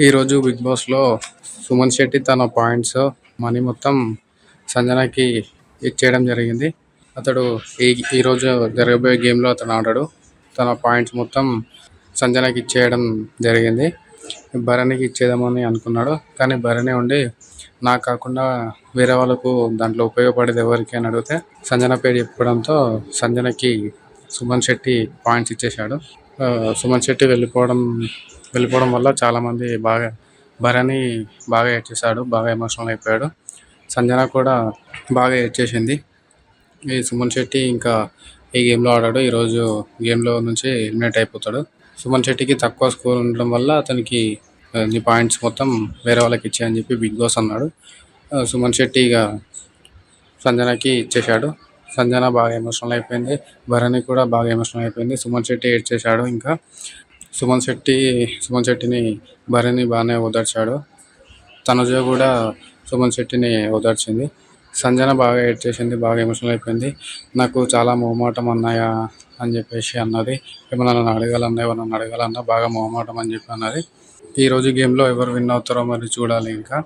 ఈరోజు బిగ్ బాస్లో సుమన్ శెట్టి తన పాయింట్స్ మనీ మొత్తం సంజనకి ఇచ్చేయడం జరిగింది. అతడు ఈ ఈరోజు జరగబోయే గేమ్లో అతను ఆడాడు. తన పాయింట్స్ మొత్తం సంజనకి ఇచ్చేయడం జరిగింది. భరణికి ఇచ్చేద్దామని అనుకున్నాడు. కానీ భరణి ఉండి నాకు కాకుండా వేరే వాళ్ళకు దాంట్లో ఉపయోగపడేది ఎవరికి? అని అడిగితే సంజన పేరు చెప్పడంతో సంజనకి సుమన్ శెట్టి పాయింట్స్ ఇచ్చేశాడు. సుమన్ శెట్టి వెళ్ళిపోవడం వెళ్ళిపోవడం వల్ల చాలామంది బాగా భరణి బాగా ఏడ్చేశాడు బాగా ఎమోషనల్ అయిపోయాడు. సంజన కూడా బాగా ఏడ్చేసింది. ఈ సుమన్ శెట్టి ఇంకా ఈ గేమ్లో ఆడాడు. ఈరోజు గేమ్లో నుంచి ఎలిమినేట్ అయిపోతాడు. సుమన్ శెట్టికి తక్కువ స్కోర్ ఉండడం వల్ల అతనికి నీ పాయింట్స్ మొత్తం వేరే వాళ్ళకి ఇచ్చేయని చెప్పి బిగ్ బాస్ అన్నాడు. సుమన్ శెట్టి ఇక సంజనకి ఇచ్చేశాడు. సంజన బాగా ఎమోషనల్ అయిపోయింది. భరణి కూడా బాగా ఎమోషనల్ అయిపోయింది. సుమన్ శెట్టి ఏడ్చేశాడు ఇంకా. సుమన్ శెట్టి సుమన్ శెట్టిని భరణి బాగానే ఓదార్చాడు. తనుజ కూడా సుమన్ శెట్టిని ఓదార్చింది. సంజన బాగా ఏడ్చేసింది బాగా ఎమోషనల్ అయిపోయింది. నాకు చాలా మొహమాటం అన్నయ్య అని చెప్పేసి అన్నది. ఏమన్నా నన్ను అడగాలన్నా ఎవరన్నా అడగాలన్నా బాగా మొహమాటం అని చెప్పి అన్నది. ఈరోజు గేమ్లో ఎవరు విన్ అవుతారో మరి చూడాలి ఇంకా.